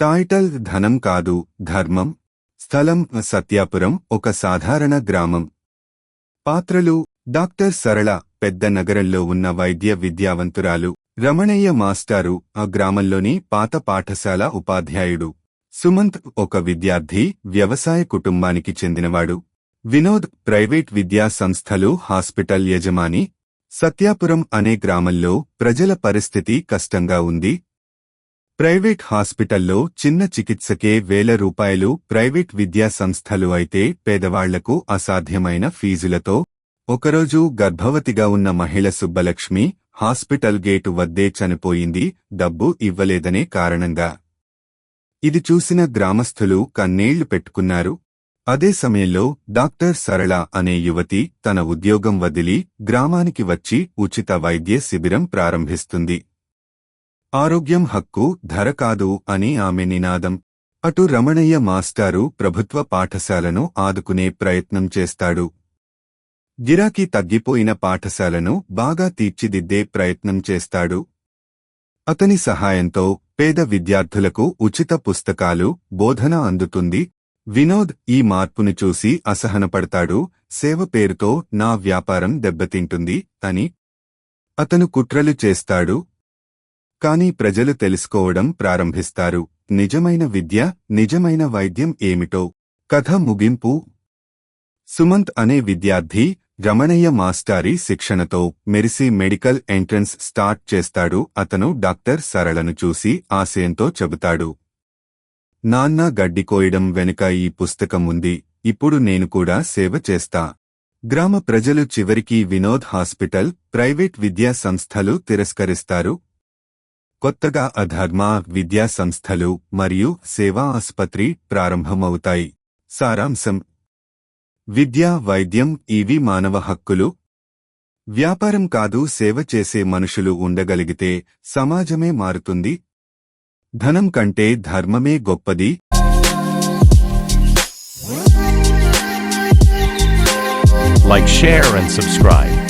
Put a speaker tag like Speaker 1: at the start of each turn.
Speaker 1: Title ధనం కాదు ధర్మం స్థలం సత్యాపురం ఒక సాధారణ గ్రామం. పాత్రలు డాక్టర్ సరళ పెద్ద నగరంలో ఉన్న వైద్య విద్యావంతురాలు రమణయ్య మాస్టారు ఆ గ్రామంలోని పాత పాఠశాల ఉపాధ్యాయుడు. సుమంత్ ఒక విద్యార్థి వ్యవసాయ కుటుంబానికి చెందినవాడు. వినోద్ ప్రైవేట్ విద్యా సంస్థలు హాస్పిటల్ యజమాని. సత్యాపురం అనే గ్రామంలో ప్రజల పరిస్థితి కష్టంగా ఉంది. ప్రైవేట్ హాస్పిటల్లో చిన్న చికిత్సకే వేల రూపాయలు ప్రైవేట్ విద్యా సంస్థలు అయితే పేదవాళ్ళకు అసాధ్యమైన ఫీజులతో ఒకరోజు గర్భవతిగా ఉన్న మహిళ సుబ్బలక్ష్మి హాస్పిటల్ గేటు వద్దే చనిపోయింది డబ్బు ఇవ్వలేదనే కారణంగా. ఇది చూసిన గ్రామస్థులు కన్నేళ్ళు పెట్టుకున్నారు. అదే సమయంలో డాక్టర్ సరళ అనే యువతి తన ఉద్యోగం వదిలి గ్రామానికి వచ్చి ఉచిత వైద్య శిబిరం ప్రారంభిస్తుంది. ఆరోగ్యం హక్కు ధర కాదు అని ఆమె నినాదం. అటు రమణయ్య మాస్టారు ప్రభుత్వ పాఠశాలను ఆదుకునే ప్రయత్నం చేస్తాడు. గిరాకీ తగ్గిపోయిన పాఠశాలను బాగా తీర్చిదిద్దే ప్రయత్నం చేస్తాడు. అతని సహాయంతో పేద విద్యార్థులకు ఉచిత పుస్తకాలు బోధన అందుతుంది. వినోద్ ఈ మార్పును చూసి అసహనపడతాడు. సేవ పేరుతో నా వ్యాపారం దెబ్బతింటుంది అని అతను కుట్రలు చేస్తాడు. కాని ప్రజలు తెలుసుకోవడం ప్రారంభిస్తారు. నిజమైన విద్య నిజమైన వైద్యం ఏమిటో. కథ ముగింపు. సుమంత్ అనే విద్యార్థి రమణయ్య మాస్టారి శిక్షణతో మెరిసి మెడికల్ ఎంట్రన్స్ స్టార్ట్ చేస్తాడు. అతను డాక్టర్ సరళను చూసి ఆశయంతో చెబుతాడు. నాన్న గడ్డి కోయడం వెనుక ఈ పుస్తకం ఉంది. ఇప్పుడు నేను కూడా సేవ చేస్తా. గ్రామ ప్రజలు చివరికి వినోద్ హాస్పిటల్ ప్రైవేట్ విద్యా సంస్థలు తిరస్కరిస్తారు. కొత్తగా అధర్మ విద్యా సంస్థలు మరియు సేవా ఆసుపత్రి ప్రారంభమవుతాయి. సారాంశం. విద్య వైద్యం ఇవి మానవ హక్కులు. వ్యాపారం కాదు సేవ చేసే మనుషులు ఉండగలిగితే సమాజమే మారుతుంది. ధనం కంటే ధర్మమే గొప్పది.
Speaker 2: Like, share, and subscribe.